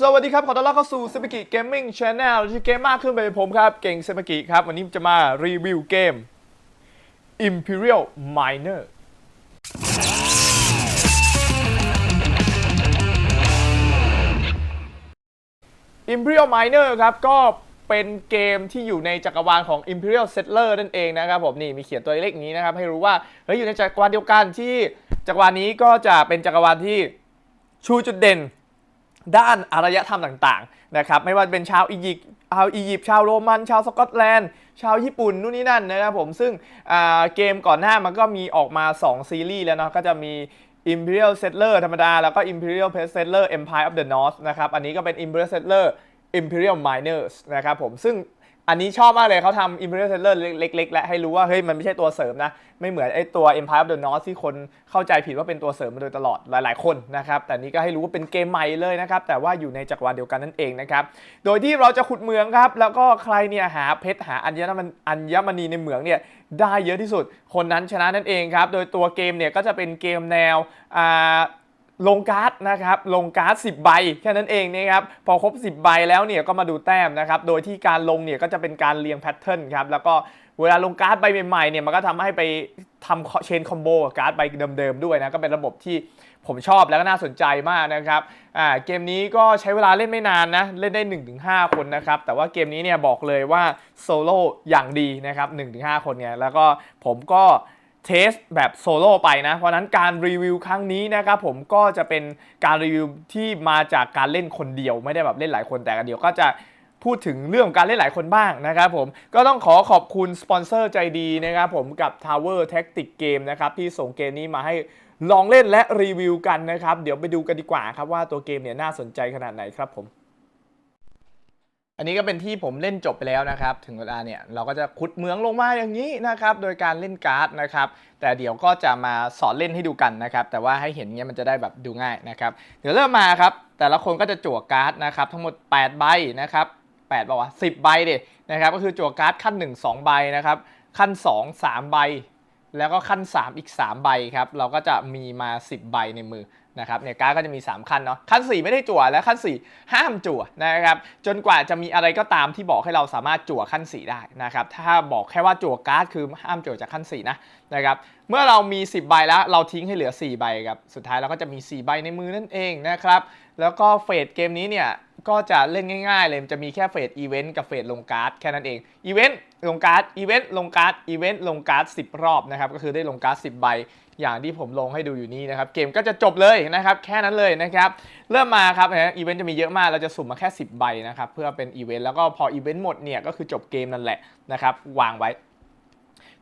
สวัสดีครับ ขอต้อนรับเข้าสู่เซมิกิเกมมิ่งช n แนลที่เกมมากขึ้นไปผมครับ เก่งเซมิกิครับ วันนี้จะมารีวิวเกม Imperial Miner Imperial Miner ครับ ก็เป็นเกมที่อยู่ในจักรวาลของ Imperial Settler นั่นเองนะครับผมนี่มีเขียนตัวเลขนี้นะครับ ให้รู้ว่าเฮ้ยอยู่ในจักรวาลเดียวกันที่จักรวาลนี้ก็จะเป็นจักรวาลที่ชูจุดเด่น ด้านอารยธรรมต่างๆนะครับไม่ว่าเป็นชาวอียิปต์ชาวอียิปต์ชาวโรมัน ชาวสกอตแลนด์ ชาวญี่ปุ่นนู่นนี่นั่นนะครับผมซึ่งเกมก่อนหน้ามันก็มีออกมา 2 ซีรีส์แล้วเนาะก็จะมี Imperial Settler ธรรมดา แล้วก็ Imperial Settler Empire of the North นะครับอันนี้ก็เป็น Imperial Settler Imperial Miners นะครับผมซึ่ง อันนี้ชอบมากเลยเขาทำ Imperial Settler เล็ก ๆ และให้รู้ว่าเฮ้ยมันไม่ใช่ตัวเสริมนะ ไม่เหมือนไอ้ตัว Empire of the North ที่คนเข้าใจผิดว่าเป็นตัวเสริมมาโดยตลอดหลาย ๆ คนนะครับ แต่นี้ก็ให้รู้ว่าเป็นเกมใหม่เลยนะครับ แต่ว่าอยู่ในจักรวาลเดียวกันนั่นเองนะครับ โดยที่เราจะขุดเมืองครับ แล้วก็ใครเนี่ยหาเพชรหาอัญมณีอัญมณีในเหมืองเนี่ยได้เยอะที่สุด คนนั้นชนะนั่นเองครับ โดยตัวเกมเนี่ยก็จะเป็นเกมแนวอ่า ลงการ์ดนะครับลงการ์ด 10 ใบแค่นั้นเองนะครับพอครบ 10 ใบแล้วเนี่ยก็มาดูแต้มนะครับโดยที่การลงเนี่ยก็จะเป็นการเรียงแพทเทิร์นครับแล้วก็เวลาลงการ์ดใบใหม่ๆเนี่ยมันก็ทำให้ไปทำเชนคอมโบกับการ์ดใบเดิมๆด้วยนะก็เป็นระบบที่ผมชอบแล้วก็น่าสนใจมากนะครับอ่าเกมนี้ก็ใช้เวลาเล่นไม่นานนะเล่นได้ 1-5 คนนะครับแต่ว่าเกมนี้เนี่ยบอกเลยว่าโซโล่อย่างดีนะครับ1-5 คนเนี่ยแล้วก็ผมก็ เทสแบบโซโล่ไปนะ เพราะนั้นการรีวิวครั้งนี้นะครับผมก็จะเป็นการรีวิวที่มาจากการเล่นคนเดียวไม่ได้แบบเล่นหลายคนแต่กันเดียวก็จะพูดถึงเรื่องของการเล่นหลายคนบ้างนะครับผมก็ต้องขอขอบคุณสปอนเซอร์ใจดีนะครับผมกับ Tower Tactic Game นะครับที่ส่งเกมนี้มาให้ลองเล่นและรีวิวกันนะครับ เดี๋ยวไปดูกันดีกว่าครับว่าตัวเกมเนี่ยน่าสนใจขนาดไหนครับผม อันนี้ก็เป็นที่ผมเล่นจบไปแล้วนะครับ ถึงเวลาเนี่ยเราก็จะขุดเมืองลงมาอย่างนี้นะครับ โดยการเล่นการ์ดนะครับ แต่เดี๋ยวก็จะมาสอนเล่นให้ดูกันนะครับ แต่ว่าให้เห็นเงี้ยมันจะได้แบบดูง่ายนะครับ เดี๋ยวเริ่มมาครับ แต่ละคนก็จะจั่วการ์ดนะครับ ทั้งหมด 8 ใบนะครับ8บอกว่า10 ใบเด็นะครับ ก็คือจั่วการ์ดขั้น 1 2 ใบนะครับ ขั้น 2 3 ใบ แล้วก็ขั้น 3 อีก 3 ใบครับ เราก็จะมีมา 10 ใบในมือนะครับเนี่ยการ์ดก็จะมี 3 ขั้นเนาะขั้น 4 ไม่ได้จั่วและขั้น 4 ห้ามจั่วนะครับจนกว่าจะมีอะไรก็ตามที่บอกให้เราสามารถจั่วขั้น 4 ได้นะครับถ้าบอกแค่ว่าจั่วการ์ดคือห้ามจั่วจากขั้น 4 นะนะครับเมื่อเรามี 10 ใบแล้วเราทิ้งให้เหลือ 4 ใบครับสุดท้ายเราก็จะมี 4 ใบในมือนั่นเองนะครับ แล้วก็เฟสเกมนี้เนี่ยก็จะเล่นง่ายๆเลยจะมีแค่เฟสอีเวนต์กับเฟสลงการ์ดแค่นั้นเองอีเวนต์ลงการ์ดอีเวนต์ลงการ์ดอีเวนต์ลงการ์ด10 รอบนะครับก็คือได้ลงการ์ด10 ใบ อย่างที่ผมลงให้ดูอยู่นี่นะครับเกมก็จะจบเลยนะครับแค่นั้นเลยนะครับเริ่มมาครับนะอีเวนต์จะมีเยอะมากเราจะสุ่มมาแค่ 10 ใบนะครับเพื่อเป็นอีเวนต์แล้วก็พออีเวนต์หมดเนี่ยก็คือจบเกมนั่นแหละนะครับวางไว้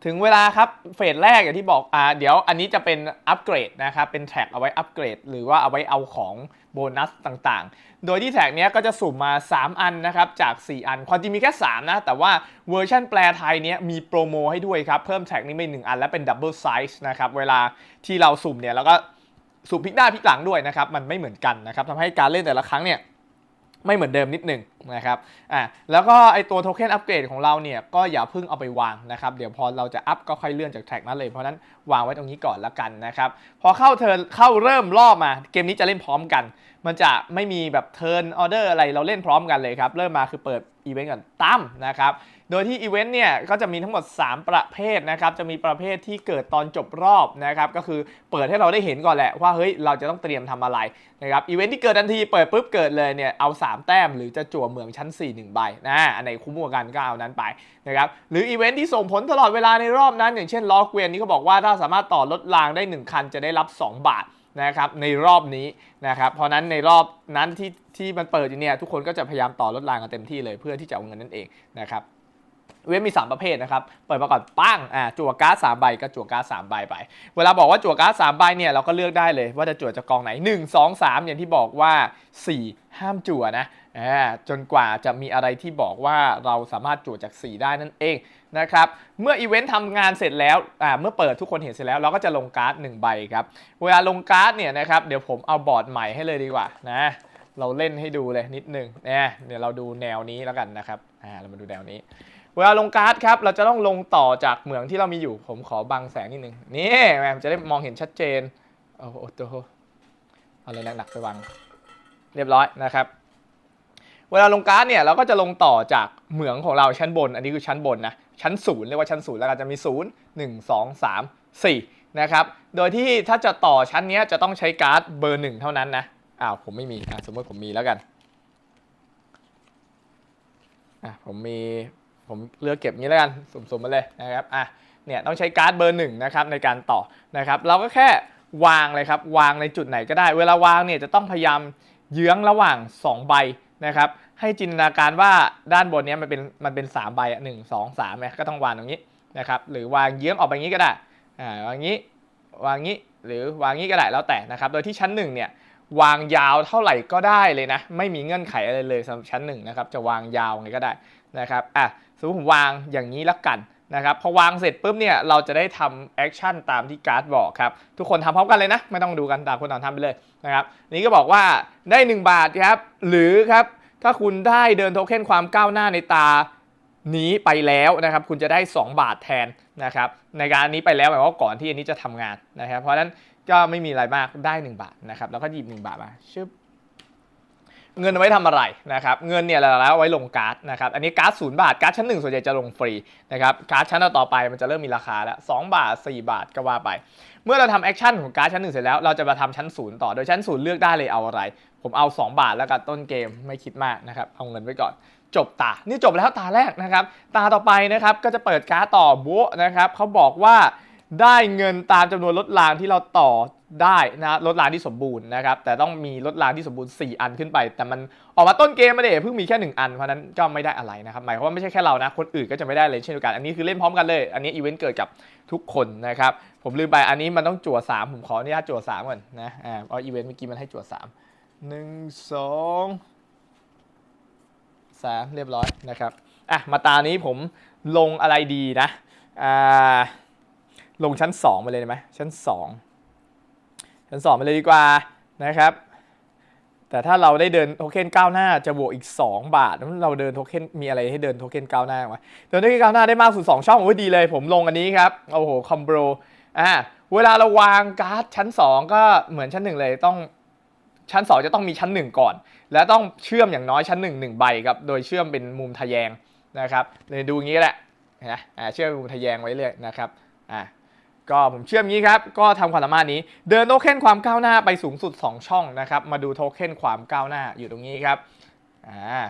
ถึงเวลาครับเฟสแรกอย่างที่บอกอ่าเดี๋ยวอันนี้จะเป็นอัปเกรดนะครับเป็นแท็กเอาไว้อัปเกรด หรือว่าเอาไว้เอาของโบนัสต่างๆ โดยที่แท็กเนี้ยก็จะสุ่มมา 3 อันนะครับจาก 4 อัน ความจริงมีแค่ 3 นะ แต่ว่าเวอร์ชันแปลไทยเนี้ยมีโปรโมให้ด้วยครับ เพิ่มแท็กนี้ไป1อันและเป็นดับเบิลไซส์นะครับเวลาที่เราสุ่มเนี่ยแล้วก็สุ่มพลิกหน้าพลิกหลังด้วยนะครับมันไม่เหมือนกันนะครับทำให้การเล่นแต่ละครั้งเนี่ย ไม่เหมือนเดิมนิดหนึ่งนะครับอ่าแล้วก็ไอตัวโทเค็นอัปเกรดของเราเนี่ยก็อย่าเพิ่งเอาไปวางนะครับเดี๋ยวพอเราจะอัพก็ค่อยเลื่อนจากแท็กนั้นเลยเพราะนั้นวางไว้ตรงนี้ก่อนละกันนะครับพอเข้าเทิร์นเข้าเริ่มรอบมาเกมนี้จะเล่นพร้อมกัน มันจะไม่มีแบบเทิร์นออเดอร์อะไรเราเล่นพร้อมกันเลยครับเริ่มมาคือเปิดอีเวนต์ก่อนตั้มนะครับ โดยที่อีเวนต์เนี่ยก็จะมีทั้งหมด 3 ประเภทนะครับจะมีประเภทที่เกิดตอนจบรอบนะครับก็คือเปิดให้เราได้เห็นก่อนแหละว่าเฮ้ยเราจะต้องเตรียมทำอะไรนะครับอีเวนต์ที่เกิดทันทีเปิดปุ๊บเกิดเลยเนี่ยเอา 3 แต้มหรือจะจั่วเหมืองชั้น 4 1 ใบนะอันไหนคุ้มกว่ากันก็เอานั้นไปนะครับหรืออีเวนต์ที่ส่งผลตลอดเวลาในรอบนั้น อย่างเช่นล็อกเวียนนี่เขาบอกว่าถ้าสามารถต่อรถรางได้ 1 คันจะได้รับ 2 บาทนะครับในรอบนี้นะครับเพราะนั้นในรอบนั้นที่ที่มันเปิดอยู่เนี่ยทุกคนก็จะพยายามต่อรถรางกันเต็มที่เลยเพื่อที่จะเอาเงินนั่นเองนะครับ เว็บมี 3 ประเภทนะครับ เปิดมาก่อนปั้งอ่าจั่วการ์ดสามใบก็จั่วการ์ดสามใบไป เวลาบอกว่าจั่วการ์ดสามใบเนี่ยเราก็เลือกได้เลยว่าจะจั่วจากกองไหน 1 2 3 อย่างที่บอกว่า 4 ห้ามจั่วนะอ่าจนกว่าจะมีอะไรที่บอกว่าเราสามารถจั่วจาก 4 ได้นั่นเองนะครับ เมื่ออีเวนต์ทำงานเสร็จแล้วอ่าเมื่อเปิดทุกคนเห็นเสร็จแล้วเราก็จะลงการ์ด1ใบครับ เวลาลงการ์ดเนี่ยนะครับเดี๋ยวผมเอาบอร์ดใหม่ให้เลยดีกว่านะเราเล่นให้ดูเลยนิดนึงเนี่ยเดี๋ยวเราดูแนวนี้แล้วกันนะครับอ่าเรามาดูแนวนี้ เวลาลงการ์ดครับ เราจะต้องลงต่อจากเหมืองที่เรามีอยู่ ผมขอบังแสงนิดนึง นี่แมจะได้มองเห็นชัดเจน โอ้โหเอาเลยหนักๆไปวาง เรียบร้อยนะครับ เวลาลงการ์ดเนี่ยเราก็จะลงต่อจากเหมืองของเราชั้นบน อันนี้คือชั้นบนนะ ชั้นศูนย์เรียกว่าชั้นศูนย์แล้วก็จะมีศูนย์หนึ่งสองสามสี่นะครับ โดยที่ถ้าจะต่อชั้นนี้จะต้องใช้การ์ดเบอร์หนึ่งเท่านั้นนะ อ้าวผมไม่มีอะสมมติผมมีแล้วกัน อะผมมี ผมเลือกเก็บงี้แล้วกันสุ่มๆมาเลยนะครับอะเนี่ยต้องใช้การ์ดเบอร์หนึ่งนะครับในการต่อนะครับ เราก็แค่วางเลยครับ วางในจุดไหนก็ได้ เวลาวางเนี่ยจะต้องพยายามเยื้องระหว่าง 2 ใบนะครับ ให้จินตนาการว่าด้านบนเนี้ยมันเป็นมันเป็น 3 ใบอะหนึ่งสองสามเนี่ยก็ต้องวางตรงนี้นะครับ หรือวางเยื้องออกไปงนี้ก็ได้อ่าวางงี้วางงี้หรือวางงี้ก็ได้แล้วแต่นะครับ โดยที่ชั้นหนึ่งเนี่ยวางยาวเท่าไหร่ก็ได้เลยนะ ไม่มีเงื่อนไขอะไรเลยสำหรับชั้นหนึ่งนะครับ จะวางยาวไงก็ได้นะครับ อะ มมติผมวางอย่างนี้ละกันนะครับพอวางเสร็จปุ๊บเนี่ยเราจะได้ทำแอคชั่นตามที่การ์ดบอกครับ ทุกคนทำพร้อมกันเลยนะ ไม่ต้องดูกันต่างคนต่างทำไปเลยนะครับนี่ก็บอกว่าได้ 1 บาทครับ หรือครับถ้าคุณได้เดินโทเค็นความก้าวหน้าในตานี้ไปแล้วนะครับ คุณจะได้ 2 บาทแทนนะครับ ในการนี้ไปแล้วหมายว่าก่อนที่อันนี้จะทำงานนะครับ เพราะฉะนั้นก็ไม่มีอะไรมากได้ 1 บาทนะครับ แล้วก็หยิบ1บาทมาชึบ เงินเอาไว้ทำอะไรนะครับเงินเนี่ยเราแล้วเอาไว้ลงการ์ดนะครับอันนี้การ์ดศูนย์บาทการ์ดชั้นหนึ่งส่วนใหญ่จะลงฟรีนะครับการ์ดชั้นต่อไปมันจะเริ่มมีราคาแล้ว2บาท 4 บาทก็ว่าไป เมื่อเราทำแอคชั่นของการ์ดชั้นหนึ่งเสร็จแล้วเราจะมาทำชั้นศูนย์ต่อโดยชั้นศูนย์เลือกได้เลยเอาอะไร ผมเอา 2 บาทแล้วกันต้นเกมไม่คิดมากนะครับเอาเงินไว้ก่อนจบตา นี่จบแล้วตาแรกนะครับ ตาต่อไปนะครับก็จะเปิดการ์ดต่อบัวนะครับเขาบอกว่า ได้เงินตามจำนวนลดรางที่เราต่อได้นะลดรางที่สมบูรณ์นะครับ แต่ต้องมีลดรางที่สมบูรณ์ 4 อันขึ้นไป แต่มันออกมาต้นเกมไม่ได้เพิ่งมีแค่ 1 อัน เพราะนั้นก็ไม่ได้อะไรนะครับ หมายความว่าไม่ใช่แค่เรานะ คนอื่นก็จะไม่ได้เลยเช่นเดียวกัน อันนี้คือเล่นพร้อมกันเลย อันนี้อีเวนต์เกิดกับทุกคนนะครับ ผมลืมไป อันนี้มันต้องจั่ว 3 ผมขออนุญาตจั่ว 3 ก่อนนะ อ่าเพราอีเวนต์เมื่อกี้มันให้จั่ว3หนึ่งสองสามเรียบร้อยนะครับ อะ มาตานี้ผมลงอะไรดีนะ อ่า ลงชั้น 2 ไปเลยได้ไหมชั้น 2 ชั้น 2 ไปเลยดีกว่านะครับ แต่ถ้าเราได้เดินโทเค็นก้าวหน้าจะบวกอีก 2 บาทแล้วเราเดินโทเค็นมีอะไรให้เดินโทเค็นก้าวหน้าวะเดินโทเค็นก้าวหน้าได้มากสุด 2 ช่องโอ้ยดีเลย ผมลงอันนี้ครับโอ้โหคอมโบอ่าเวลาเราวางการ์ดชั้น 2 ก็เหมือนชั้น 1 เลยต้องชั้น 2 จะต้องมีชั้น 1 ก่อน แล้วต้องเชื่อมอย่างน้อยชั้น 1 1 ใบครับโดยเชื่อมเป็นมุมทะแยงนะครับเลยดูอย่างนี้แหละนะอ่าเชื่อมมุมทะแยงไว้เรื่อยนะครับอ่า ก็ผมเชื่อมอย่างนี้ครับ ก็ทำความสามารถนี้ เดินโทเค็นความก้าวหน้าไปสูงสุด 2 ช่องนะครับ มาดูโทเค็นความก้าวหน้าอยู่ตรงนี้ครับ อ่า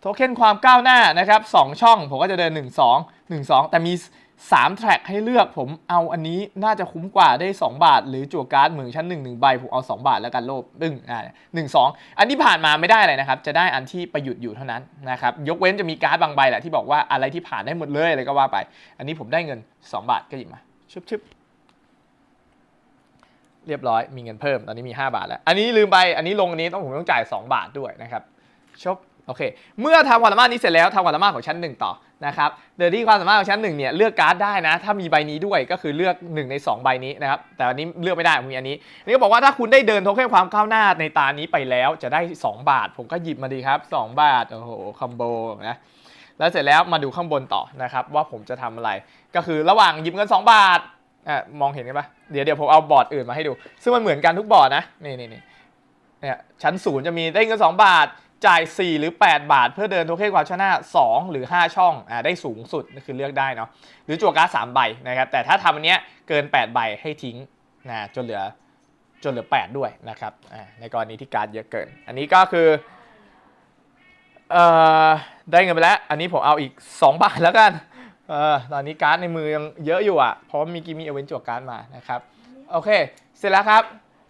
โทเค็นความก้าวหน้านะครับสองช่อง ผมก็จะเดิน 1 2 1 2 แต่มี 3 แทร็กให้เลือกผมเอาอันนี้น่าจะคุ้มกว่าได้ 2 บาท หรือจั่วการ์ดเหมือชั้น1 1ใบผมเอา 2 บาทแล้วกันโลบตึ้งอ่าหนึ่งสองอันที่ผ่านมาไม่ได้อะไรนะครับ จะได้อันที่ประยุทธ์อยู่เท่านั้นนะครับ ยกเว้นจะมีการ์ดบางใบแหละที่บอกว่าอะไรที่ผ่านได้หมดเลยอะไรก็ว่าไป อันนี้ผมได้เงิน 2 บาทก็หยิบมา ชึบชึบเรียบร้อยมีเงินเพิ่ม ตอนนี้มี 5 บาทแล้ว อันนี้ลืมไป อันนี้ลงอันนี้ต้องผมต้องจ่าย 2 บาทด้วยนะครับชบโอเค เมื่อทำความสามารถนี้เสร็จแล้วทำความสามารถของชั้น 1 ต่อนะครับเดี๋ยวที่ความสามารถของชั้น1เนี่ยเลือกการ์ดได้นะ ถ้ามีใบนี้ด้วยก็คือเลือก 1 ใน 2 ใบนี้นะครับ แต่อันนี้เลือกไม่ได้ผมมีอันนี้นี่ก็บอกว่าถ้าคุณได้เดินโทเค็นความก้าวหน้าในตานี้ไปแล้วจะได้ 2 บาท ผมก็หยิบมาดีครับ 2 บาท โอ้โห คอมโบนะ แล้วเสร็จแล้วมาดูข้างบนต่อนะครับว่าผมจะทำอะไร ก็คือระหว่างหยิบเงิน 2 บาทอะมองเห็นกันปะเดี๋ยวเดี๋ยวผมเอาบอร์ดอื่นมาให้ดู ซึ่งมันเหมือนกันทุกบอร์ดนะนี่นี่นี่เนี่ยชั้นศูนย์จะมีได้เงิน 2 บาทจ่าย 4 หรือ 8 บาท เพื่อเดินโทเค็นความชนะ 2 หรือ 5 ช่องอ่าได้สูงสุดนั่นคือเลือกได้เนาะหรือจั่วการ์ด3ใบนะครับแต่ถ้าทำอันเนี้ยเกิน 8 ใบให้ทิ้งนะจนเหลือจนเหลือ 8 ด้วยนะครับในกรณีที่การ์ดเยอะเกิน อันนี้ก็คือ เอ่อได้เงินไปแล้ว อันนี้ผมเอาอีก 2 บาทแล้วกันเออตอนนี้การ์ดในมือยังเยอะอยู่อะ เพราะว่ามีกีมีเอเวนต์จวการ์ดมานะครับ โอเค เสร็จแล้วครับ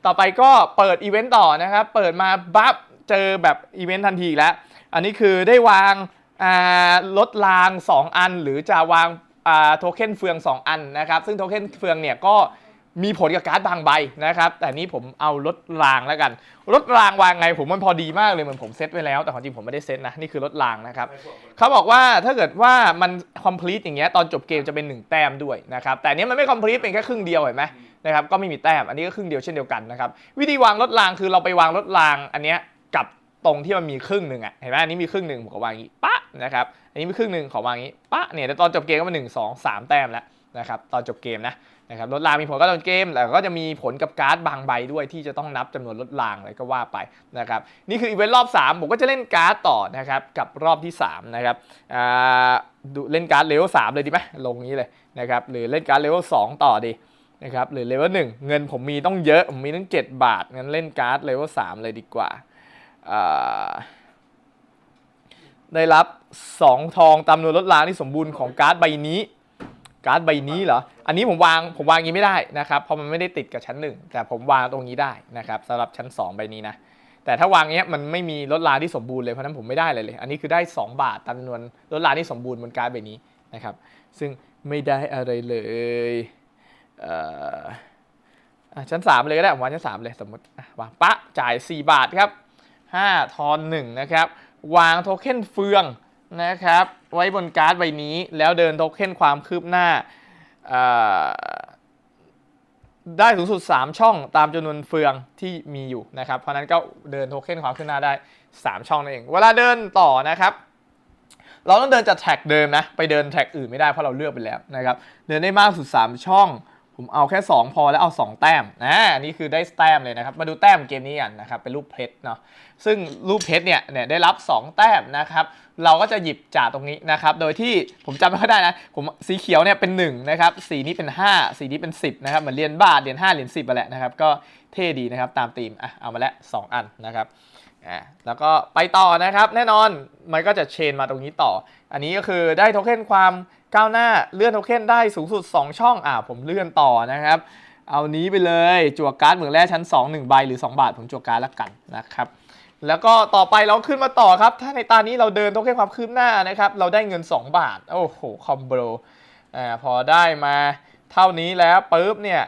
ต่อไปก็เปิดอีเวนต์ต่อนะครับ เปิดมาบัฟเจอแบบอีเวนต์ทันทีอีกแล้ว อันนี้คือได้วางอ่าลดราง 2 อัน หรือจะวางอ่าโทเค็นเฟือง 2 อันนะครับ ซึ่งโทเค็นเฟืองเนี่ยก็ มีผลกับการ์ดบางใบนะครับ แต่นี้ผมเอาลดรางแล้วกันลดรางวางไงผมมันพอดีมากเลยเหมือนผมเซตไว้แล้ว แต่ความจริงผมไม่ได้เซตนะ นี่คือลดรางนะครับเขาบอกว่าถ้าเกิดว่ามัน complete อย่างเงี้ยตอนจบเกมจะเป็น 1 แต้มด้วยนะครับ แต่อันเนี้ยมันไม่ complete เป็นแค่ครึ่งเดียวเห็นไหมนะครับ ก็ไม่มีแต้ม อันนี้ก็ครึ่งเดียวเช่นเดียวกันนะครับ วิธีวางลดรางคือเราไปวางลดรางอันเนี้ยกับตรงที่มันมีครึ่งหนึ่งอะ เห็นไหมอันนี้มีครึ่งหนึ่งผมก็วางอย่างงี้ปะนะครับ อันนี้มีครึ่งหนึ่งขอวางอย่างงี้ปะเนี่ยแต่ตอนจบเกมก็มาหนึ่งสองสามแต้มแล้วนะครับ ตอนจบเกมนะ นะครับลดรางมีผลกับต้นเกมแต่ก็จะมีผลกับการ์ดบางใบด้วยที่จะต้องนับจำนวนลดรางอะไรก็ว่าไปนะครับนี่คืออีเวนต์รอบ 3 ผมก็จะเล่นการ์ดต่อนะครับกับรอบที่3นะครับดูเล่นการ์ดเลเวล3เลยดีไหมลงนี้เลยนะครับหรือเล่นการ์ดเลเวล2ต่อดีนะครับหรือเลเวล1เงินผมมีต้องเยอะผมมีตั้ง 7 บาทงั้นเล่นการ์ดเลเวล3เลยดีกว่าได้รับ 2 ทองตามจำนวนลดล้างที่สมบูรณ์ของการ์ดใบนี้ การ์ดใบนี้เหรอ อันนี้ผมวางผมวางอย่างนี้ไม่ได้นะครับ เพราะมันไม่ได้ติดกับชั้น 1 แต่ผมวางตรงนี้ได้นะครับสำหรับชั้น 2 ใบนี้นะ แต่ถ้าวางเนี้ยมันไม่มีลดล้าที่สมบูรณ์เลย เพราะนั้นผมไม่ได้เลยเลย อันนี้คือได้ 2 บาทตามจำนวนลดล้าที่สมบูรณ์บนการ์ดใบนี้นะครับ ซึ่งไม่ได้อะไรเลยเอ่อชั้น 3 เลยก็ได้ผมวางชั้น 3 เลยสมมติวางปะจ่าย 4 บาทครับ5ทอน1นะครับ วางโทเค็นเฟือง นะครับ ไว้บนการ์ดใบนี้แล้วเดินโทเค็นความคืบหน้า ได้สูงสุด 3 ช่องตามจำนวนเฟืองที่มีอยู่นะครับ เพราะฉะนั้นก็เดินโทเค็นความคืบหน้าได้ 3 ช่องนั่นเอง เวลาเดินต่อนะครับ เราต้องเดินจากแท็กเดิมนะ ไปเดินแท็กอื่นไม่ได้เพราะเราเลือกไปแล้วนะครับ เดินได้มากสุด 3 ช่อง ผมเอาแค่ 2 พอแล้วเอา 2 แต้มนะอันนี้คือได้แต้มเลยนะครับ มาดูแต้มเกมนี้กันนะครับ เป็นรูปเพชรเนาะซึ่งรูปเพชรเนี่ยเนี่ยได้รับ 2 แต้มนะครับ เราก็จะหยิบจากตรงนี้นะครับ โดยที่ผมจำไม่ค่อยได้นะ ผมสีเขียวเนี่ยเป็น1นะครับสีนี้เป็น 5 สีนี้เป็น 10นะครับเหมือนเหรียญบาทเหรียญ5เหรียญ10ไปแหละนะครับ ก็เท่ดีนะครับตามธีมอะเอามาแล้ว 2 อันนะครับอ่าแล้วก็ไปต่อนะครับ แน่นอนมันก็จะเชนมาตรงนี้ต่อ อันนี้ก็คือได้โทเค็นความ ก้าวหน้าเลื่อนโทเค็นได้สูงสุด 2 ช่องอ่าผมเลื่อนต่อนะครับ เอานี้ไปเลยจั่วการ์ดเหมืองแร่ชั้น 2 1 ใบหรือ 2 บาท ผมจั่วการ์ดละกันนะครับแล้วก็ต่อไปเราขึ้นมาต่อครับ ถ้าในตานี้เราเดินโทเค็นความคืบหน้านะครับ เราได้เงิน 2 บาท โอ้โหคอมโบอ่าพอได้มาเท่านี้แล้วปุ๊บเนี่ย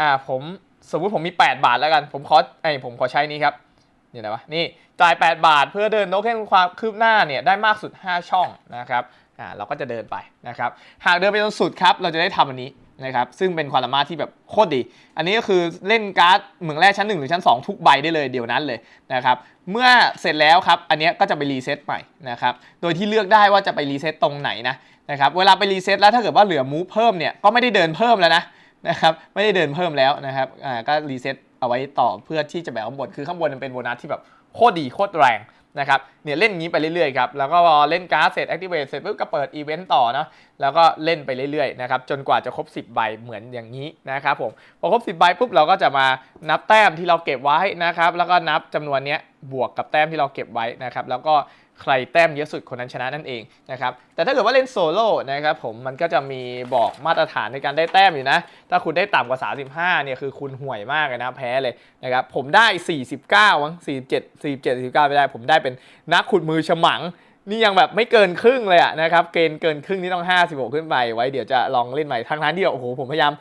อ่าผมสมมุติผมมี 8 บาทแล้วกัน ผมขอไอผมขอใช้นี้ครับนี่อะไรวะนี่จ่าย 8 บาทเพื่อเดินโทเค็นความคืบหน้าเนี่ยได้มากสุด 5 ช่องนะครับ อ่าเราก็จะเดินไปนะครับหากเดินไปจนสุดครับเราจะได้ทำอันนี้นะครับซึ่งเป็นความสามารถที่แบบโคตรดี อันนี้ก็คือเล่นการ์ดเหมืองแร่ชั้น1หรือชั้น 2 ทุกใบได้เลยเดี๋ยวนั้นเลยนะครับเมื่อเสร็จแล้วครับอันนี้ก็จะไปรีเซ็ตใหม่นะครับโดยที่เลือกได้ว่าจะไปรีเซ็ตตรงไหนนะนะครับเวลาไปรีเซ็ตแล้วถ้าเกิดว่าเหลือมูฟเพิ่มเนี่ยก็ไม่ได้เดินเพิ่มแล้วนะนะครับไม่ได้เดินเพิ่มแล้วนะครับอ่าก็รีเซ็ตเอาไว้ต่อเพื่อที่จะแบบข้างบนคือข้างบนมันเป็นโบนัสที่แบบโคตรดีโคตรแรง นะครับเนี่ยเล่นอย่างนี้ไปเรื่อยๆครับแล้วก็พอเล่นการ์ดเสร็จแอคทีเวตเสร็จปุ๊บก็เปิดอีเวนต์ต่อเนาะแล้วก็เล่นไปเรื่อยๆนะครับจนกว่าจะครบ 10 ใบเหมือนอย่างนี้นะครับผมพอครบ 10 ใบปุ๊บเราก็จะมานับแต้มที่เราเก็บไว้นะครับแล้วก็นับจำนวนเนี้ยบวกกับแต้มที่เราเก็บไว้นะครับแล้วก็ ใครแต้มเยอะสุดคนนั้นชนะนั่นเองนะครับแต่ถ้าเกิดว่าเล่นโซโล่นะครับผมมันก็จะมีบอกมาตรฐานในการได้แต้มอยู่นะ ถ้าคุณได้ต่ำกว่า 35เนี่ยคือคุณห่วยมากเลยนะแพ้เลยนะครับผมได้ 49มั้ง47 47 49ไม่ได้ ผมได้เป็นนักขุดมือฉมังนี่ยังแบบไม่เกินครึ่งเลยอะนะครับเกณฑ์เกินครึ่งนี่ต้อง 56 ขึ้นไปไว้เดี๋ยวจะลองเล่นใหม่ทั้งนั้นที่โอ้โหผมพยายาม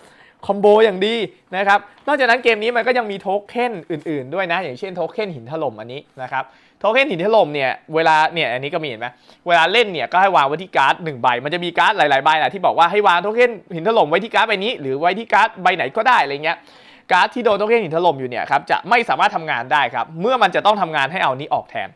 คอมโบอย่างดีนะครับ นอกจากนั้นเกมนี้มันก็ยังมีโทเค็นอื่นๆด้วยนะ อย่างเช่นโทเค็นหินถล่มอันนี้นะครับ โทเค็นหินถล่มเนี่ยเวลาเนี่ยอันนี้ก็มีเห็นไหมเวลาเล่นเนี่ยก็ให้วางไว้ที่การ์ดหนึ่งใบ มันจะมีการ์ดหลายๆใบแหละที่บอกว่าให้วางโทเค็นหินถล่มไว้ที่การ์ดใบนี้ หรือไว้ที่การ์ดใบไหนก็ได้อะไรเงี้ยการ์ดที่โดนโทเค็นหินถล่มอยู่เนี่ยครับจะไม่สามารถทำงานได้ครับเมื่อมันจะต้องทำงานให้เอานี้ออกแทน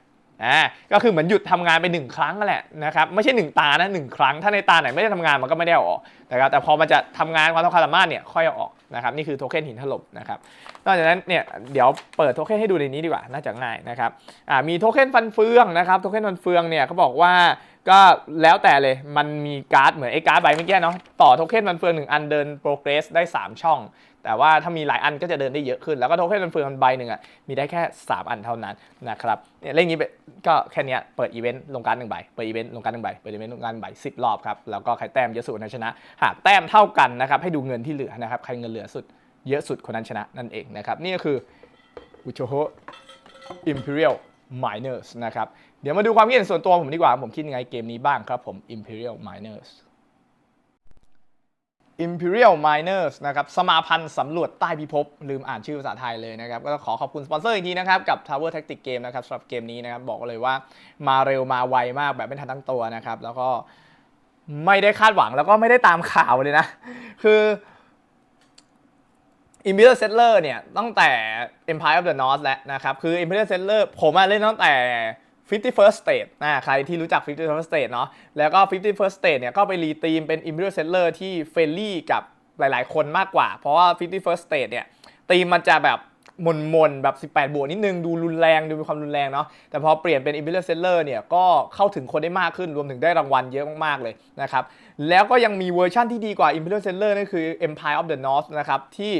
อ่าก็คือเหมือนหยุดทำงานไปหนึ่งครั้งนั่นแหละนะครับไม่ใช่หนึ่งตานะหนึ่งครั้ง ถ้าในตาไหนไม่ได้ทำงานมันก็ไม่ได้ออกนะครับแต่พอมันจะทำงานความต้องการสามารถเนี่ยค่อยเอาออกนะครับนี่คือโทเค็นหินถล่มนะครับนอกจากนั้นเนี่ยเดี๋ยวเปิดโทเค็นให้ดูในนี้ดีกว่าน่าจะง่ายนะครับอ่ามีโทเค็นฟันเฟืองนะครับโทเค็นฟันเฟืองเนี่ยเขาบอกว่าก็แล้วแต่เลยมันมีการ์ดเหมือนไอ้การ์ดใบเมื่อกี้เนาะต่อโทเค็นฟันเฟืองหนึ่งอันเดินโปรเกรสได้สามช่อง แต่ว่าถ้ามีหลายอันก็จะเดินได้เยอะขึ้น แล้วก็โทเค็นฟันเฟืองใบหนึ่งอะมีได้แค่ 3 อันเท่านั้นนะครับเนี่ยเล่นองนี้ก็แค่นี้เปิดอีเวนต์ลงการหนึ่งใบเปิดอีเวนต์ลงการหนึ่งใบเปิดอีเวนต์ลงการหนึ่งใบสิบรอบครับแล้วก็ใครแต้มเยอะสุดนั้นชนะ หากแต้มเท่ากันนะครับให้ดูเงินที่เหลือนะครับใครเงินเหลือสุดเยอะสุดคนนั้นชนะนั่นเองนะครับนี่ก็คืออุโชโฮ Imperial Miners นะครับ เดี๋ยวมาดูความคิดเห็นส่วนตัวผมดีกว่า ผมคิดยังไงเกมนี้บ้างครับผม Imperial Miners Imperial Miners นะครับสมาพันธ์สำรวจใต้พิภพลืมอ่านชื่อภาษาไทยเลยนะครับ ก็ขอขอบคุณสปอนเซอร์อีกทีนะครับ กับ Tower Tactic Game นะครับสำหรับเกมนี้นะครับ บอกเลยว่ามาเร็วมาไวมากแบบไม่ทันตั้งตัวนะครับ แล้วก็ไม่ได้คาดหวังแล้วก็ไม่ได้ตามข่าวเลยนะ คือ Imperial Settler เนี่ยตั้งแต่ Empire of the North แล้วนะครับ คือ Imperial Settler ผมเล่นตั้งแต่ 51st State นะใครที่รู้จัก 51st State เนาะแล้วก็ 51st State เนี่ยก็ไปรีตีมเป็น Imperial Settler ที่เฟรนลี่กับหลายๆ คนมากกว่า เพราะว่า50 First State เนี่ยตีมมันจะแบบมนมนๆแบบ 18 บวกนิดนึง ดูรุนแรง ดูมีความรุนแรงเนาะแต่พอเปลี่ยนเป็น Imperial Settler เนี่ยก็เข้าถึงคนได้มากขึ้นรวมถึงได้รางวัลเยอะมาก ๆ เลยนะครับ แล้วก็ยังมีเวอร์ชั่นที่ดีกว่า Imperial Settler นั่นคือ Empire of the North นะครับที่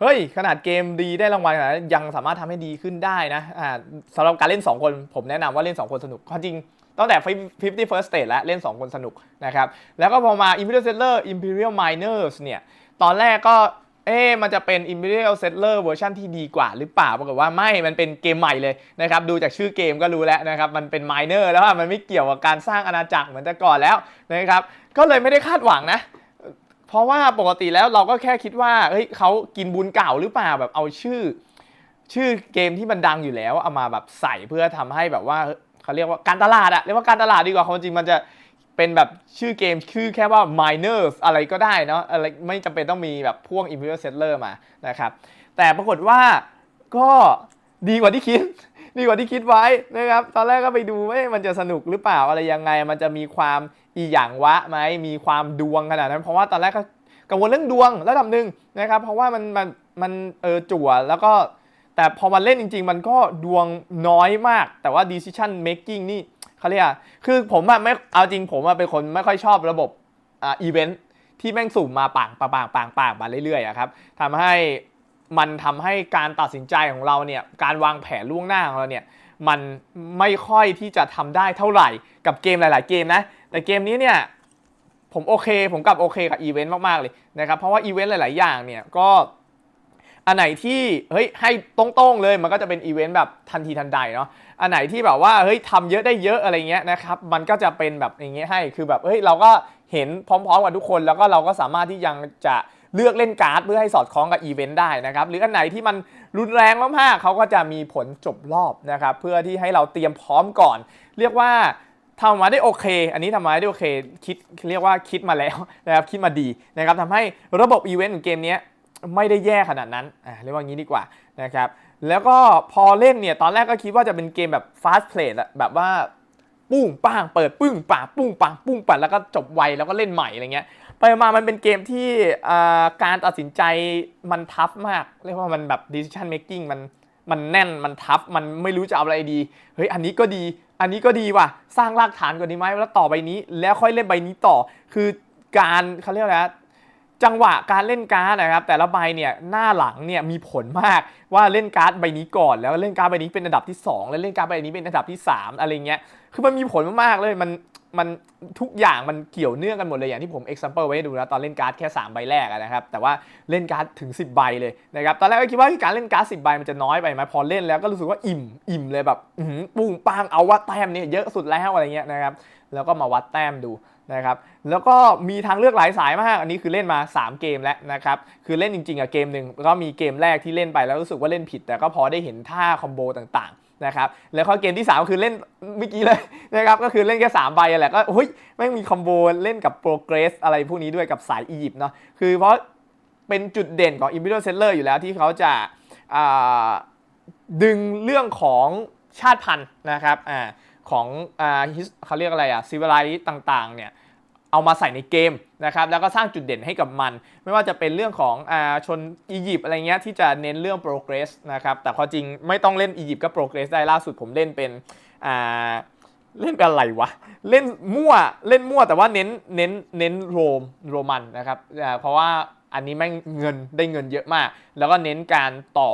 เฮ้ย ขนาดเกมดีได้รางวัลขนาดนั้นยังสามารถทำให้ดีขึ้นได้นะอ่าสำหรับการเล่น 2 คน ผมแนะนำว่าเล่น 2 คนสนุกความจริงตั้งแต่ 50 First State แล้วเล่น 2 คนสนุกนะครับ แล้วก็พอมา Imperial Settler Imperial Miners เนี่ย ตอนแรกก็ เอ๊มันจะเป็น Imperial Settler เวอร์ชันที่ดีกว่าหรือเปล่า ปรากฏว่าไม่ มันเป็นเกมใหม่เลยนะครับ ดูจากชื่อเกมก็รู้แล้วนะครับ มันเป็น Miner แล้วมันไม่เกี่ยวกับการสร้างอาณาจักรเหมือนแต่ก่อนแล้วนะครับ ก็เลยไม่ได้คาดหวังนะ เพราะว่าปกติแล้วเราก็แค่คิดว่าเฮ้ยเขากินบุญเก่าหรือเปล่าแบบเอาชื่อ ชื่อเกมที่มันดังอยู่แล้ว เอามาแบบใส่เพื่อทำให้แบบว่าเขาเรียกว่าการตลาดอะเรียกว่าการตลาดดีกว่าความจริงมันจะเป็นแบบชื่อเกมชื่อแค่ว่า miners อะไรก็ได้เนาะอะไรไม่จำเป็นต้องมีแบบพ่วง imperial settler มานะครับ แต่ปรากฏว่าก็ดีกว่าที่คิด ดีกว่าที่คิดไว้นะครับ ตอนแรกก็ไปดูว่ามันจะสนุกหรือเปล่าอะไรยังไง มันจะมีความอีหยังวะไหมมีความดวงขนาดนั้น เพราะว่าตอนแรกก็กังวลเรื่องดวงระดับหนึ่งนะครับ เพราะว่ามันมันมันเออจั่วแล้วก็แต่พอมาเล่นจริง ๆ มันก็ดวงน้อยมาก แต่ว่า decision making นี่เขาเรียกคือผมอะไม่เอาจริงผมอะเป็นคนไม่ค่อยชอบระบบอ่าอีเวนท์ที่แม่งสุ่มมาปังปังปังปังปังมาเรื่อยๆอะครับทำให้ มันทำให้การตัดสินใจของเราเนี่ยการวางแผนล่วงหน้าของเราเนี่ยมันไม่ค่อยที่จะทำได้เท่าไหร่กับเกมหลาย ๆ เกมนะ แต่เกมนี้เนี่ยผมโอเค ผมกลับโอเคกับอีเวนต์มาก ๆ เลยนะครับเพราะว่าอีเวนต์หลาย ๆ อย่างเนี่ยก็อันไหนที่เฮ้ยให้ตรงๆเลยมันก็จะเป็นอีเวนต์แบบทันทีทันใดเนาะอันไหนที่แบบว่าเฮ้ยทำเยอะได้เยอะอะไรเงี้ยนะครับมันก็จะเป็นแบบอย่างเงี้ยให้คือแบบเฮ้ยเราก็เห็นพร้อม ๆ กับทุกคนแล้วก็เราก็สามารถที่ยังจะ เลือกเล่นการ์ดเพื่อให้สอดคล้องกับอีเวนต์ได้นะครับหรืออันไหนที่มันรุนแรงมากๆเขาก็จะมีผลจบรอบนะครับเพื่อที่ให้เราเตรียมพร้อมก่อน เรียกว่าทำมาได้โอเค อันนี้ทำมาได้โอเคคิดเรียกว่าคิดมาแล้วนะครับคิดมาดีนะครับทำให้ระบบอีเวนต์ของเกมนี้ไม่ได้แย่ขนาดนั้นอ่าเรียกว่างี้ดีกว่านะครับแล้วก็พอเล่นเนี่ยตอนแรกก็คิดว่าจะเป็นเกมแบบ fast play อะแบบว่าปุ้งป้างเปิดปึ้งป่าปุ้งปังปุ้งปังแล้วก็จบไวแล้วก็เล่นใหม่อะไรเงี้ย ไปมามันเป็นเกมที่การตัดสินใจมันทัฟมาก เรียกว่ามันแบบ decision making มันมันแน่นมันทัฟมันไม่รู้จะเอาอะไรดี เฮ้ยอันนี้ก็ดี อันนี้ก็ดีว่ะ สร้างรากฐานก่อนดีไหมแล้วต่อใบนี้ แล้วค่อยเล่นใบนี้ต่อ คือการเขาเรียกอะไรนะ จังหวะการเล่นการ์ดนะครับแต่ละใบเนี่ยหน้าหลังเนี่ยมีผลมากว่าเล่นการ์ดใบนี้ก่อน แล้วเล่นการ์ดใบนี้เป็นอันดับที่ 2 แล้วเล่นการ์ดใบนี้เป็นอันดับที่ 3 อะไรเงี้ยคือมันมีผลมากๆเลยมันมันทุกอย่างมันเกี่ยวเนื่องกันหมดเลยอย่างที่ผม example ไว้ให้ดูนะตอนเล่นการ์ดแค่ 3 ใบแรกนะครับแต่ว่าเล่นการ์ดถึง 10 ใบเลยนะครับตอนแรกก็คิดว่าการเล่นการ์ด10 ใบมันจะน้อยไปไหมพอเล่นแล้วก็รู้สึกว่าอิ่มอิ่มเลยแบบปุ้งปังเอาว่าแต้มเนี่ยเยอะสุดแล้วอะไรเงี้ยนะครับแล้วก็มาวัดแต้มดู นะครับแล้วก็มีทางเลือกหลายสายมาก อันนี้คือเล่นมา 3 เกมแล้วนะครับคือเล่นจริงๆอะเกมหนึ่งแล้วก็มีเกมแรกที่เล่นไปแล้วรู้สึกว่าเล่นผิด แต่ก็พอได้เห็นท่าคอมโบต่างๆนะครับแล้วก็เกมที่ 3 คือเล่นเมื่อกี้เลยนะครับก็คือเล่นแค่3ใบอะแหละก็เฮ้ยแม่มีคอมโบเล่นกับโปรเกรสอะไรพวกนี้ด้วยกับสายอียิปต์เนาะคือเพราะเป็นจุดเด่นของ Imperial Settler อยู่แล้วที่เขาจะาดึงเรื่องของชาติพันธุ์นะครับอ่า ของอ่าเขาเรียกอะไรอะซิวิไลซ์ต่างๆเนี่ยเอามาใส่ในเกมนะครับแล้วก็สร้างจุดเด่นให้กับมัน ไม่ว่าจะเป็นเรื่องของอชนอียิปต์อะไรเงี้ยที่จะเน้นเรื่อง progress นะครับแต่พอจริงไม่ต้องเล่นอียิปต์ก็ progress ได้ล่าสุดผมเล่นเป็นเล่นเป็นอะไรวะ เล่นมั่วเล่นมั่วแต่ว่าเน้นเน้นเน้นโรมโรมันนะครับเพราะว่าอันนี้แม่งเงินได้เงินเยอะมาก แล้วก็เน้นการต่อ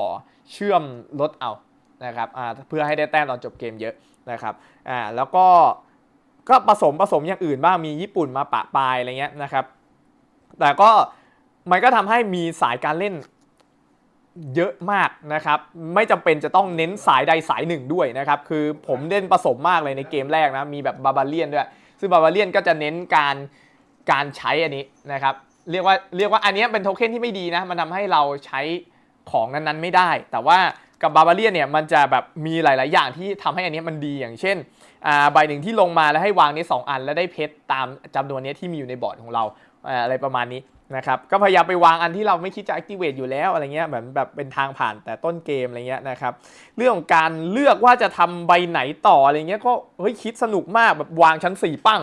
เชื่อมรถเอานะครับเพื่อให้ได้แต้มตอนจบเกมเยอะ นะครับอ่าแล้วก็ก็ผสมผสมอย่างอื่นบ้างมีญี่ปุ่นมาปะปลายอะไรเงี้ยนะครับ แต่ก็มันก็ทำให้มีสายการเล่นเยอะมากนะครับ ไม่จำเป็นจะต้องเน้นสายใดสายหนึ่งด้วยนะครับ คือผมเล่นผสมมากเลยในเกมแรกนะ มีแบบบาบาเลียนด้วย ซึ่งบาบาเลียนก็จะเน้นการการใช้อันนี้นะครับ เรียกว่าเรียกว่าอันนี้เป็นโทเค็นที่ไม่ดีนะ มันทำให้เราใช้ของนั้นๆไม่ได้ แต่ว่า กับบาบาเลียนเนี่ยมันจะแบบมีหลาย ๆ อย่างที่ทำให้อันนี้มันดีอย่างเช่นใบหนึ่งที่ลงมาแล้วให้วางนี้2อัน แล้วได้เพชรตามจำนวนนี้ที่มีอยู่ในบอร์ดของเราอะไรประมาณนี้นะครับก็พยายามไปวางอันที่เราไม่คิดจะ activate อยู่แล้วอะไรเงี้ยเหมือนแบบเป็นทางผ่านแต่ต้นเกมอะไรเงี้ยนะครับเรื่องของการเลือกว่าจะทำใบไหนต่ออะไรเงี้ยก็เฮ้ยคิดสนุกมากแบบวางชั้น 4 ปั้ง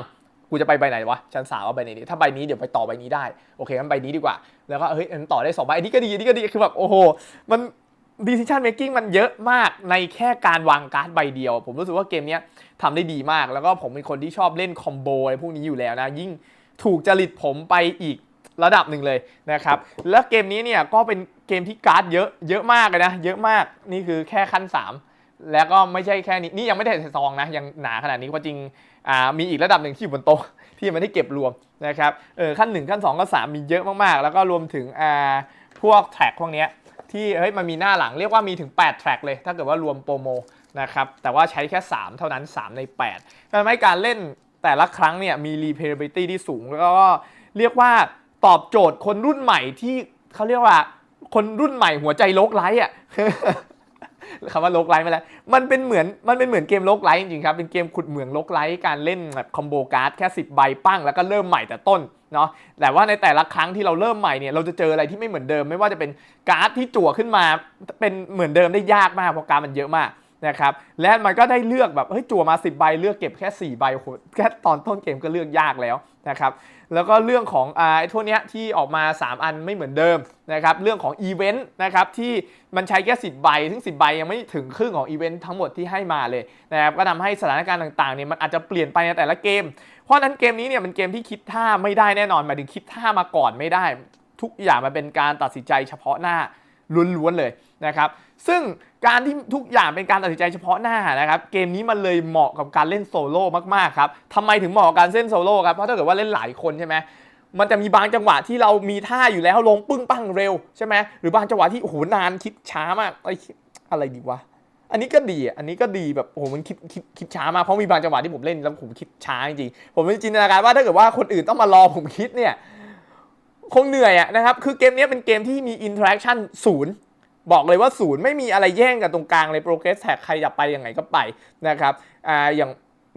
กูจะไปใบไหนวะชั้นสามเอาใบไหนดีถ้าใบนี้เดี๋ยวไปต่อใบนี้ได้โอเคงั้นใบนี้ดีกว่า แล้วก็เฮ้ยอันต่อได้สองใบอันนี้ก็ดีอันนี้ก็ดีคือแบบโอ้โหมัน decision making มันเยอะมากในแค่การวางการ์ดใบเดียว ผมรู้สึกว่าเกมนี้ทำได้ดีมาก แล้วก็ผมเป็นคนที่ชอบเล่นคอมโบอะไรพวกนี้อยู่แล้วนะ ยิ่งถูกจริตผมไปอีกระดับหนึ่งเลยนะครับ แล้วเกมนี้เนี่ยก็เป็นเกมที่การ์ดเยอะเยอะมากเลยนะ เยอะมากนี่คือแค่ขั้น 3 แล้วก็ไม่ใช่แค่นี้นี่ยังไม่ได้ใส่ซองนะยังหนาขนาดนี้เพราะจริงอ่ามีอีกระดับหนึ่งที่อยู่บนโต๊ะที่ยังไม่ได้เก็บรวมนะครับเออขั้น 1 ขั้น2ขั้น3มีเยอะมากๆ แล้วก็รวมถึงอ่าพวกแท็กพวกเนี้ย ที่เฮ้ยมันมีหน้าหลังเรียกว่ามีถึง 8 แทร็กเลย ถ้าเกิดว่ารวมโปรโมนะครับแต่ว่าใช้แค่ 3 เท่านั้น 3 ใน8ทำให้การเล่นแต่ละครั้งเนี่ยมี replayability ที่สูง แล้วก็เรียกว่าตอบโจทย์คนรุ่นใหม่ที่เขาเรียกว่าคนรุ่นใหม่หัวใจโลกไร้อะคำว่าโลกไลท์มาแล้ว มันเป็นเหมือน มันเป็นเหมือนเกมโลกไลท์จริงๆครับ เป็นเกมขุดเหมืองโลกไลท์การเล่นแบบคอมโบการ์ดแค่ 10 ใบปั้งแล้วก็เริ่มใหม่แต่ต้น เนาะแต่ว่าในแต่ละครั้งที่เราเริ่มใหม่เนี่ยเราจะเจออะไรที่ไม่เหมือนเดิม ไม่ว่าจะเป็นการ์ดที่จั่วขึ้นมาเป็นเหมือนเดิมได้ยากมากเพราะการ์ดมันเยอะมาก นะครับและมันก็ได้เลือกแบบเฮ้ยจั่วมา 10 ใบเลือกเก็บแค่ 4 ใบโหแค่ตอนต้นเกมก็เลือกยากแล้วนะครับแล้วก็เรื่องของอไอ้พวเนี้ยที่ออกมา 3 อันไม่เหมือนเดิมนะครับเรื่องของอีเวนต์นะครับที่มันใช้แค่ 10 ใบซึ่ง 10 ใบยังไม่ถึงครึ่งของอีเวนต์ทั้งหมดที่ให้มาเลยนะครับก็ทำให้สถานการณ์ต่างๆเนี่ยมันอาจจะเปลี่ยนไปในแต่ละเกม เพราะฉะนั้นเกมนี้เนี่ยเป็นเกมที่คิดท่าไม่ได้แน่นอนหมายถึงคิดท่ามาก่อนไม่ได้ ทุกอย่างมันเป็นการตัดสินใจเฉพาะหน้าล้วนๆเลยนะครับซึ่ง การที่ทุกอย่างเป็นการตัดสินใจเฉพาะหน้านะครับเกมนี้มันเลยเหมาะกับการเล่นโซโล่มากๆครับทำไมถึงเหมาะกับการเล่นโซโล่ครับเพราะถ้าเกิดว่าเล่นหลายคนใช่ไหมมันจะมีบางจังหวะที่เรามีท่าอยู่แล้วลงปึ้งปั้งเร็วใช่ไหมหรือบางจังหวะที่โอ้โหนานคิดช้ามากไอ้อะไรดีวะอันนี้ก็ดีอันนี้ก็ดีแบบโอ้โหมันคิดคิดคิดช้ามากเพราะมีบางจังหวะที่ผมเล่นแล้วผมคิดช้าจริงๆผมมีจินตนาการว่าถ้าเกิดว่าคนอื่นต้องมารอผมคิดเนี่ยคงเหนื่อยอะนะครับคือเกมนี้เป็นเกมที่มีอินเทอร์แอคชั่นศูนย์ บอกเลยว่าศูนย์ไม่มีอะไรแย่งกันตรงกลางเลยโปรเกรสแท็กใครอยากไปยังไงก็ไปนะครับอ่าอย่าง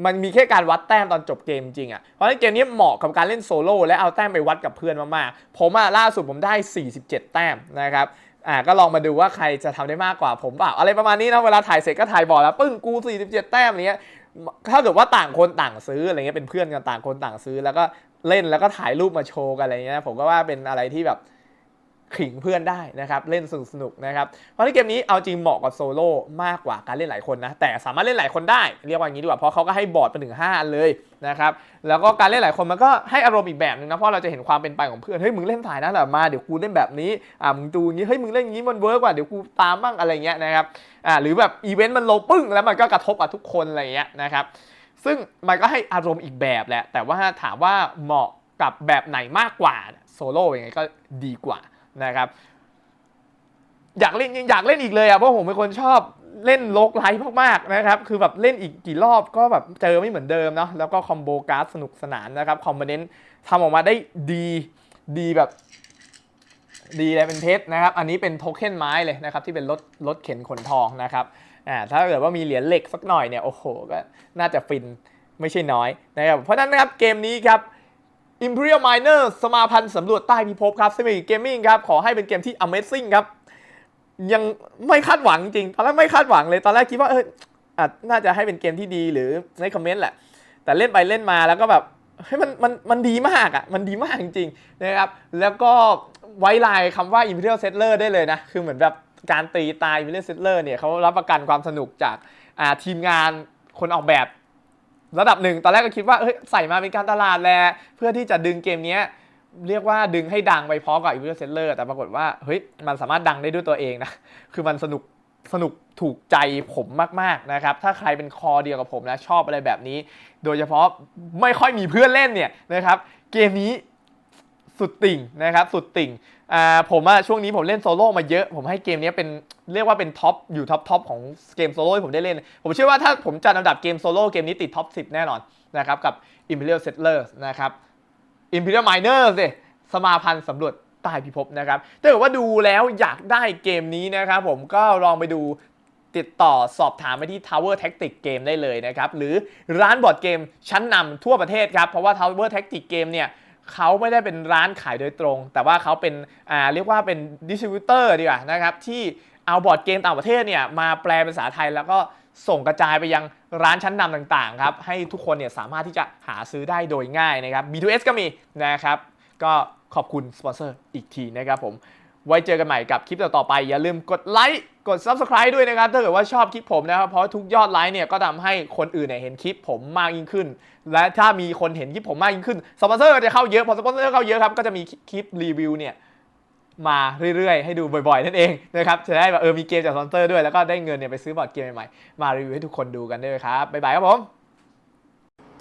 มันมีแค่การวัดแต้มตอนจบเกมจริงอะเพราะฉะนั้นเกมนี้เหมาะกับการเล่นโซโล่และเอาแต้มไปวัดกับเพื่อนมากๆ ผมอะล่าสุดผมได้ 47 แต้มนะครับ อ่าก็ลองมาดูว่าใครจะทำได้มากกว่าผมเปล่า อะไรประมาณนี้นะเวลาถ่ายเสร็จก็ถ่ายบอกแล้วปึ้งกู 47 แต้มอะไรเงี้ย ถ้าเกิดว่าต่างคนต่างซื้ออะไรเงี้ยเป็นเพื่อนกันต่างคนต่างซื้อแล้วก็เล่นแล้วก็ถ่ายรูปมาโชว์กันอะไรเงี้ยผมก็ว่าเป็นอะไรที่แบบ ขิงเพื่อนได้นะครับเล่นสนุกสนุกนะครับเพราะในเกมนี้เอาจริงเหมาะกับโซโล่มากกว่าการเล่นหลายคนนะแต่สามารถเล่นหลายคนได้เรียกว่าอย่างนี้ดีกว่าเพราะเขาก็ให้บอร์ดไปถึง5อันเลยนะครับแล้วก็การเล่นหลายคนมันก็ให้อารมณ์อีกแบบนึงนะเพราะเราจะเห็นความเป็นไปของเพื่อนเฮ้ยมึงเล่นถ่ายนะหละมาเดี๋ยวกูเล่นแบบนี้อ่ามึงดูอย่างนี้เฮ้ยมึงเล่นอย่างนี้มันเวิร์กกว่าเดี๋ยวกูตามบ้างอะไรเงี้ยนะครับอ่าหรือแบบอีเวนต์มันโลปึ้งแล้วมันก็กระทบกับทุกคนอะไรเงี้ยนะครับซึ่งมันก็ให้อารมณ์อีกแบบแหละแต่ว่าถามว่าเหมาะกับแบบไหนมากกว่าโซโล่ยังไงก็ดีกว่า นะครับ อยากเล่นยังอยากเล่นอีกเลยอะเพราะผมเป็นคนชอบเล่นโลกไลท์มากๆนะครับ คือแบบเล่นอีกกี่รอบก็แบบเจอไม่เหมือนเดิมเนาะแล้วก็คอมโบการ์ดสนุกสนานนะครับคอมโพเนนต์ทำออกมาได้ดีดีแบบดีเลยเป็นเพชรนะครับ อันนี้เป็นโทเค็นไม้เลยนะครับ ที่เป็นรถรถเข็นขนทองนะครับอ่าถ้าเกิดว่ามีเหรียญเหล็กสักหน่อยเนี่ยโอ้โหก็น่าจะฟินไม่ใช่น้อยนะครับเพราะฉะนั้นนะครับเกมนี้ครับ Imperial Miner สมาพันธ์สำรวจใต้พิภพครับ Simic Gaming ครับ ขอให้เป็นเกมที่ Amazing ครับ ยังไม่คาดหวังจริง ตอนแรกไม่คาดหวังเลย ตอนแรกคิดว่าเอออาจน่าจะให้เป็นเกมที่ดีหรือในคอมเมนต์แหละ แต่เล่นไปเล่นมาแล้วก็แบบเฮ้ยมันมันมันดีมากอะ่ะ มันดีมากจริงๆนะครับ แล้วก็ไว้ลายคำว่า Imperial Settler ได้เลยนะ คือเหมือนแบบการตีตาย Imperial Settler เนี่ยเขารับประกันความสนุกจากทีมงานคนออกแบบ ระดับหนึ่งตอนแรกก็คิดว่าเฮ้ยใส่มาเป็นการตลาดแหละเพื่อที่จะดึงเกมนี้เรียกว่าดึงให้ดังไปพร้อมกับอีเวนต์เซนเตอร์แต่ปรากฏว่าเฮ้ยมันสามารถดังได้ด้วยตัวเองนะคือมันสนุกสนุกถูกใจผมมากๆนะครับ ถ้าใครเป็นคอเดียวกับผมนะชอบอะไรแบบนี้ โดยเฉพาะไม่ค่อยมีเพื่อนเล่นเนี่ยนะครับ เกมนี้ สุดติ่งนะครับสุดติ่งอ่าผมอะช่วงนี้ผมเล่นโซโล่มาเยอะ ผมให้เกมนี้เป็นเรียกว่าเป็นท็อปอยู่ท็อปท็อปของเกมโซโล่ที่ผมได้เล่น ผมเชื่อว่าถ้าผมจัดอันดับเกมโซโล่เกมนี้ติดท็อป 10 แน่นอนนะครับกับ Imperial Settlers นะครับ Imperial Miners สิสมาพันธ์สำรวจใต้พิภพนะครับถ้าเกิดว่าดูแล้วอยากได้เกมนี้นะครับผมก็ลองไปดูติดต่อสอบถามไปที่ Tower Tactic Game ได้เลยนะครับ หรือร้านบอร์ดเกมชั้นนำทั่วประเทศครับ เพราะว่า Tower Tactic Game เนี่ย เขาไม่ได้เป็นร้านขายโดยตรง แต่ว่าเขาเป็นอ่าเรียกว่าเป็นดิสติบิวเตอร์ดีกว่านะครับที่เอาบอร์ดเกมต่างประเทศเนี่ยมาแปลเป็นภาษาไทยแล้วก็ส่งกระจายไปยังร้านชั้นนำต่างๆครับให้ทุกคนเนี่ยสามารถที่จะหาซื้อได้โดยง่ายนะครับ B2S ก็มีนะครับ ก็ขอบคุณสปอนเซอร์อีกทีนะครับผม ไว้เจอกันใหม่กับคลิปต่อๆไป อย่าลืมกดไลค์กด Subscribe ด้วยนะครับ ถ้าเกิดว่าชอบคลิปผมนะครับ เพราะทุกยอดไลค์เนี่ยก็ทำให้คนอื่นเนี่ยเห็นคลิปผมมากยิ่งขึ้น และถ้ามีคนเห็นคลิปผมมากยิ่งขึ้นสปอนเซอร์ก็จะเข้าเยอะพอสปอนเซอร์เข้าเยอะครับก็จะมีคลิปรีวิวเนี่ยมาเรื่อยๆ ให้ดูบ่อยๆ นั่นเองนะครับ จะได้แบบเออมีเกมจากสปอนเซอร์ด้วย แล้วก็ได้เงินเนี่ยไปซื้อบอร์ดเกมใหม่ๆ มารีวิวให้ทุกคนดูกันด้วยครับ บ๊ายบายครับผม